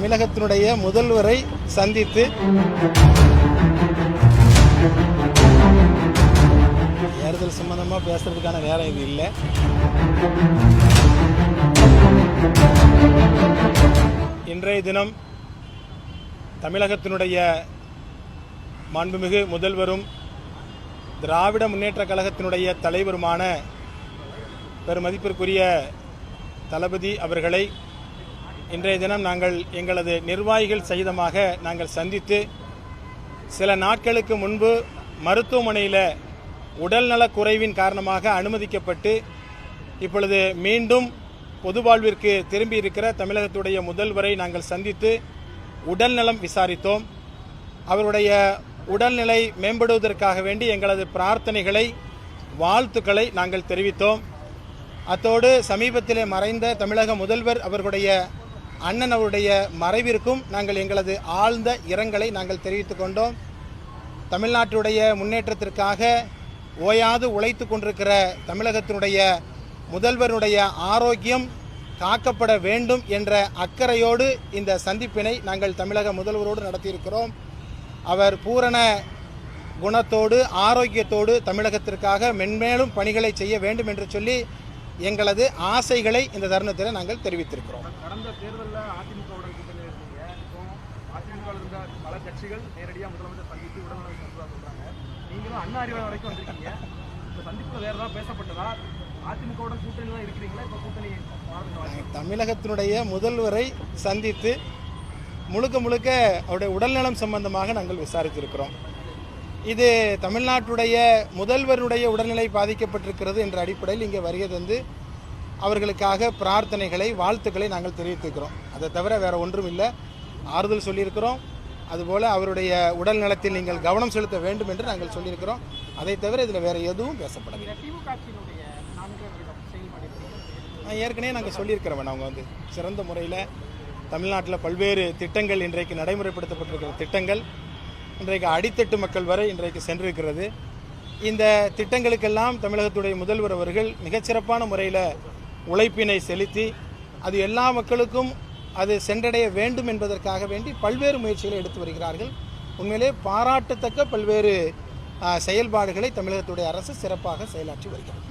தமிழகத்தினுடைய முதல்வரை சந்தித்து தேர்தல் சம்பந்தமாக பேசுறதுக்கான நேரம் இது இல்லை. இன்றைய தினம் தமிழகத்தினுடைய மாண்புமிகு முதல்வரும் திராவிட முன்னேற்ற கழகத்தினுடைய தலைவருமான பெருமதிப்பிற்குரிய தளபதி அவர்களை இன்றைய தினம் நாங்கள் எங்களது நிர்வாகிகள் சகிதமாக நாங்கள் சந்தித்து சில நாட்களுக்கு முன்பு மருத்துவமனையில் உடல்நலக் குறைவின் காரணமாக அனுமதிக்கப்பட்டு இப்பொழுது மீண்டும் பொது வாழ்விற்கு திரும்பி இருக்கிற தமிழகத்துடைய முதல்வரை நாங்கள் சந்தித்து உடல்நலம் விசாரித்தோம். அவருடைய உடல்நிலை மேம்படுவதற்காக வேண்டி எங்களது பிரார்த்தனைகளை வாழ்த்துக்களை நாங்கள் தெரிவித்தோம். அத்தோடு சமீபத்திலே மறைந்த தமிழக முதல்வர் அவர்களுடைய அண்ணன் அவருடைய மறைவிற்கும் நாங்கள் எங்களது ஆழ்ந்த இரங்கலை நாங்கள் தெரிவித்துக் கொண்டோம். தமிழ்நாட்டுடைய முன்னேற்றத்திற்காக ஓயாது உழைத்து கொண்டிருக்கிற தமிழகத்தினுடைய முதல்வருடைய ஆரோக்கியம் காக்கப்பட வேண்டும் என்ற அக்கறையோடு இந்த சந்திப்பினை நாங்கள் தமிழக முதல்வரோடு நடத்தியிருக்கிறோம். அவர் பூரண குணத்தோடு ஆரோக்கியத்தோடு தமிழகத்திற்காக மென்மேலும் பணிகளை செய்ய வேண்டும் என்று சொல்லி எங்களது ஆசைகளை இந்த தருணத்தில் நாங்கள் தெரிவித்திருக்கிறோம். கடந்த தேர்தலில் அதிமுக பல கட்சிகள் நேரடியாக முதலமைச்சர் சந்தித்து உடல்நலம் சொல்றாங்க. நீங்களும் அண்ணா அறிவாளர் வரைக்கும் வந்திருக்கீங்க. இந்த சந்திப்புல வேற ஏதாவது பேசப்பட்டதா? அதிமுகவுடன் கூட்டணி தான் இருக்கிறீங்களா? இப்போ கூட்டணி மாறுதுன்னு வாய்ப்பு தமிழகத்தினுடைய முதல்வரை சந்தித்து முழுக்க முழுக்க அவருடைய உடல்நலம் சம்பந்தமாக நாங்கள் விசாரித்திருக்கிறோம். இது தமிழ்நாட்டுடைய முதல்வருடைய உடல்நிலை பாதிக்கப்பட்டிருக்கிறது என்ற அடிப்படையில் இங்கே வருகை தந்து அவர்களுக்காக பிரார்த்தனைகளை வாழ்த்துக்களை நாங்கள் தெரிவித்திருக்கிறோம் அதை தவிர வேற ஒன்றும் இல்லை. ஆறுதல் சொல்லியிருக்கிறோம். அதுபோல் அவருடைய உடல் நலத்தில் நீங்கள் கவனம் செலுத்த வேண்டும் என்று நாங்கள் சொல்லியிருக்கிறோம். அதை தவிர இதில் வேற எதுவும் பேசப்படவில்லை. ஏற்கனவே நாங்கள் சொல்லியிருக்கிறவன். அவங்க வந்து சிறந்த முறையில் தமிழ்நாட்டில் பல்வேறு திட்டங்கள் இன்றைக்கு நடைமுறைப்படுத்தப்பட்டிருக்கிற திட்டங்கள். இன்றைக்கு அடித்தட்டு மக்கள் வரை இன்றைக்கு சென்றிருக்கிறது. இந்த திட்டங்களுக்கெல்லாம் தமிழகத்துடைய முதல்வர் அவர்கள் மிகச்சிறப்பான முறையில் உழைப்பினை செலுத்தி அது எல்லா மக்களுக்கும் அது சென்றடைய வேண்டும் என்பதற்காக வேண்டி பல்வேறு முயற்சிகளை எடுத்து வருகிறார்கள். உண்மையிலே பாராட்டத்தக்க பல்வேறு செயல்பாடுகளை தமிழகத்துடைய அரசு சிறப்பாக செயலாற்றி வருகிறது.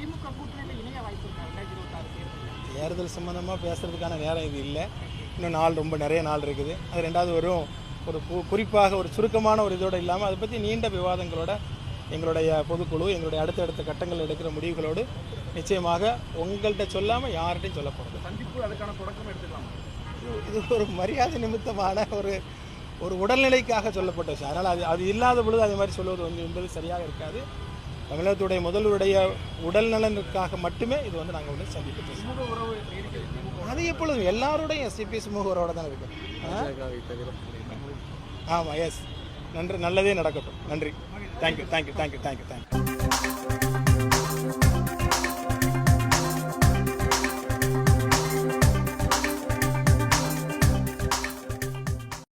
தேர்தல் சம்பந்தமாக பேசுறதுக்கான நேரம் இது இல்லை. இன்னும் நாள் ரொம்ப நிறைய நாள் இருக்குது. அது ரெண்டாவது வரும். ஒரு கு- குறிப்பாக ஒரு சுருக்கமான ஒரு இதோடு இல்லாமல் அதை பற்றி நீண்ட விவாதங்களோட எங்களுடைய பொதுக்குழு எங்களுடைய அடுத்தடுத்த கட்டங்கள் எடுக்கிற முடிவுகளோடு நிச்சயமாக உங்கள்கிட்ட சொல்லாமல் யார்கிட்டையும் சொல்ல போகிறது சந்திப்பு அதுக்கான தொடக்கம் எடுத்துக்கலாம். இது ஒரு மரியாதை நிமித்தமான ஒரு ஒரு உடல்நிலைக்காக சொல்லப்பட்ட விஷயம். அதனால் அது அது இல்லாத பொழுது அது மாதிரி சொல்வது வந்து என்பது சரியாக இருக்காது. தமிழகத்துடைய முதல்வருடைய உடல் நலனுக்காக மட்டுமே இது வந்து நாங்கள் வந்து திமுக அது எப்பொழுதும் எல்லாரோடையும் எஸ்டிபி சுமூகரோட தான் இருக்கு. ஆமாம் எஸ் நன்றி நல்லதே நடக்கட்டும். நன்றி. Thank you thank you thank you thank you thank you